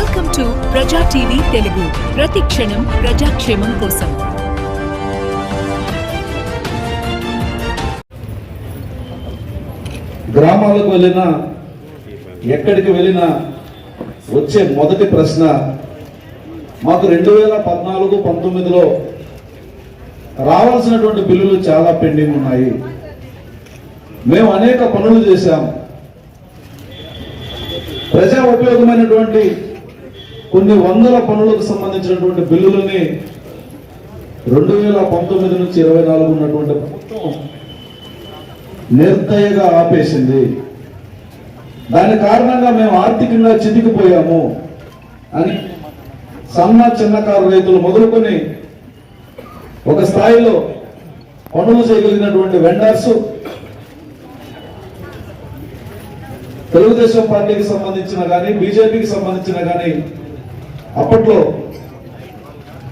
Welcome to Praja TV Telugu. ప్రతి క్షణం ప్రజాక్షేమం కోసం. గ్రామాలకు వెళ్ళినా ఎక్కడికి వెళ్ళినా వచ్చే మొదటి ప్రశ్న మాకు రెండు వేల పద్నాలుగు పంతొమ్మిదిలో రావాల్సినటువంటి బిల్లులు చాలా పెండింగ్ ఉన్నాయి. మేము అనేక పనులు చేశాం. ప్రజా ఉపయోగమైనటువంటి కొన్ని వందల పనులకు సంబంధించినటువంటి బిల్లులని రెండు వేల పంతొమ్మిది నుంచి ఇరవై నాలుగు ఉన్నటువంటి ప్రభుత్వం నిర్దయగా ఆపేసింది. దాని కారణంగా మేము ఆర్థికంగా చితికిపోయాము అని సన్న చిన్నకారు రైతులు మొదలుకొని ఒక స్థాయిలో పనులు చేయగలిగినటువంటి వెండర్స్ తెలుగుదేశం పార్టీకి సంబంధించిన కానీ బీజేపీకి సంబంధించిన కానీ అప్పట్లో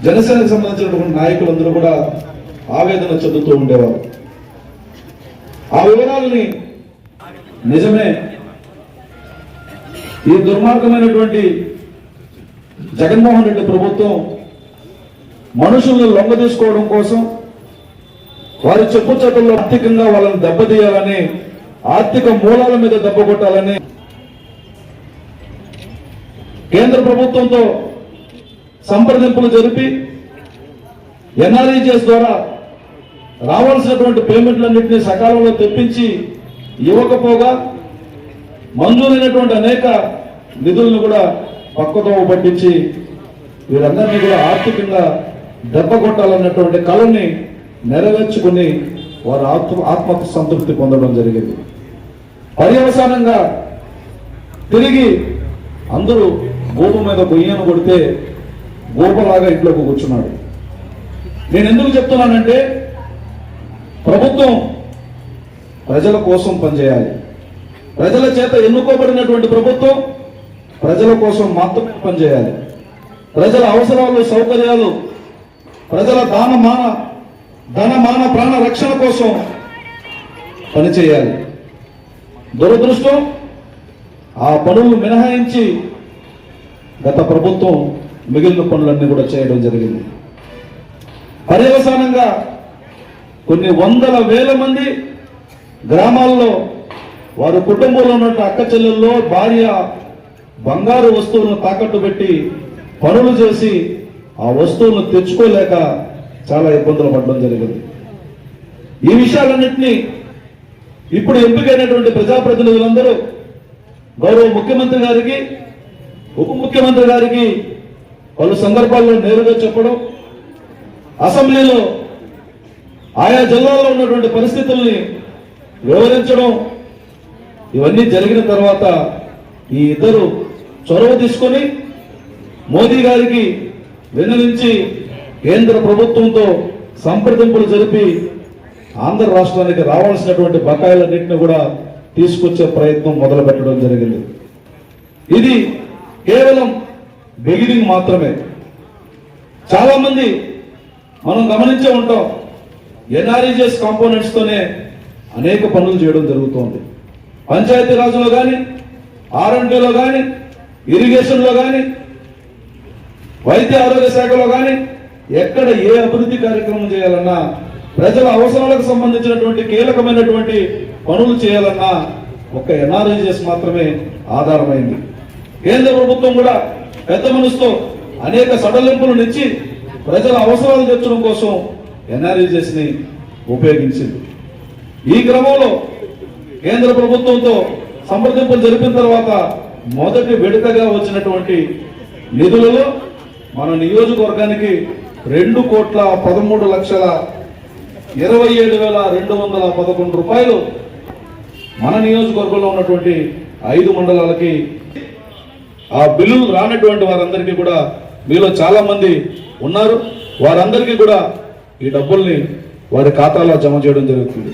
జనసేనకు సంబంధించినటువంటి నాయకులందరూ కూడా ఆవేదన చెందుతూ ఉండేవారు. ఆ వివరాలని నిజమే ఈ దుర్మార్గమైనటువంటి జగన్మోహన్ రెడ్డి ప్రభుత్వం మనుషులను లొంగ తీసుకోవడం కోసం వారి చెప్పు చేతుల్లో ఆర్థికంగా వాళ్ళని దెబ్బతీయాలని ఆర్థిక మూలాల మీద దెబ్బ కొట్టాలని కేంద్ర ప్రభుత్వంతో సంప్రదింపులు జరిపి ఎన్ఆర్ఈజిఎస్ ద్వారా రావాల్సినటువంటి పేమెంట్లన్నింటినీ సకాలంలో తెప్పించి ఇవ్వకపోగా మంజూరైనటువంటి అనేక నిధులను కూడా పక్కతో పట్టించి వీరందరినీ కూడా ఆర్థికంగా దెబ్బ కొట్టాలన్నటువంటి కళని నెరవేర్చుకుని వారు ఆత్మ ఆత్మ సంతృప్తి పొందడం జరిగింది. పర్యవసానంగా తిరిగి అందరూ భూమి మీద గొయ్యను కొడితే గోపలాగా ఇంట్లోకి కూర్చున్నాడు. నేను ఎందుకు చెప్తున్నానంటే ప్రభుత్వం ప్రజల కోసం పనిచేయాలి. ప్రజల చేత ఎన్నుకోబడినటువంటి ప్రభుత్వం ప్రజల కోసం మాత్రమే పనిచేయాలి. ప్రజల అవసరాలు సౌకర్యాలు ప్రజల దాన మాన ధన మాన ప్రాణ రక్షణ కోసం పనిచేయాలి. దురదృష్టం ఆ పనులు మినహాయించి గత ప్రభుత్వం మిగిలిన పనులన్నీ కూడా చేయడం జరిగింది. పర్యవసానంగా కొన్ని వందల వేల మంది గ్రామాల్లో వారి కుటుంబంలో ఉన్న అక్క చెల్లెల్లో భార్య బంగారు వస్తువులను తాకట్టు పెట్టి పనులు చేసి ఆ వస్తువులను తెచ్చుకోలేక చాలా ఇబ్బందులు పడడం జరిగింది. ఈ విషయాలన్నింటినీ ఇప్పుడు ఎంపికైనటువంటి ప్రజాప్రతినిధులందరూ గౌరవ ముఖ్యమంత్రి గారికి ఉప ముఖ్యమంత్రి గారికి పలు సందర్భాల్లో నేరుగా చెప్పడం అసెంబ్లీలో ఆయా జిల్లాల్లో ఉన్నటువంటి పరిస్థితుల్ని వివరించడం ఇవన్నీ జరిగిన తర్వాత ఈ ఇద్దరు చొరవ తీసుకొని మోదీ గారికి విన్నవించి కేంద్ర ప్రభుత్వంతో సంప్రదింపులు జరిపి ఆంధ్ర రాష్ట్రానికి రావాల్సినటువంటి బకాయిలన్నింటినీ కూడా తీసుకొచ్చే ప్రయత్నం మొదలు పెట్టడం జరిగింది. ఇది కేవలం బిగినింగ్ మాత్రమే. చాలామంది మనం గమనించే ఉంటాం ఎన్ఆర్ఈజిఎస్ కాంపోనెంట్స్తోనే అనేక పనులు చేయడం జరుగుతోంది. పంచాయతీరాజ్లో కానీ ఆర్ఎండ్లో కానీ ఇరిగేషన్లో కానీ వైద్య ఆరోగ్య శాఖలో కానీ ఎక్కడ ఏ అభివృద్ధి కార్యక్రమం చేయాలన్నా ప్రజల అవసరాలకు సంబంధించినటువంటి కీలకమైనటువంటి పనులు చేయాలన్నా ఒక ఎన్ఆర్ఐజిఎస్ మాత్రమే ఆధారమైంది. కేంద్ర ప్రభుత్వం కూడా పెద్ద మనసుతో అనేక సడలింపులు నిచ్చి ప్రజల అవసరాలు తీర్చడం కోసం ఎన్ఆర్ఈజెస్ని ఉపయోగించింది. ఈ క్రమంలో కేంద్ర ప్రభుత్వంతో సంప్రదింపులు జరిపిన తర్వాత మొదటి విడతగా వచ్చినటువంటి నిధులలో మన నియోజకవర్గానికి రెండు కోట్ల పదమూడు లక్షల ఇరవై ఏడు వేల రెండు వందల పదకొండు రూపాయలు మన నియోజకవర్గంలో ఉన్నటువంటి ఐదు మండలాలకి ఆ బిల్లులు రానటువంటి వారందరికీ కూడా మీలో చాలా మంది ఉన్నారు. వారందరికీ కూడా ఈ డబ్బుల్ని వారి ఖాతాలో జమ చేయడం జరుగుతుంది.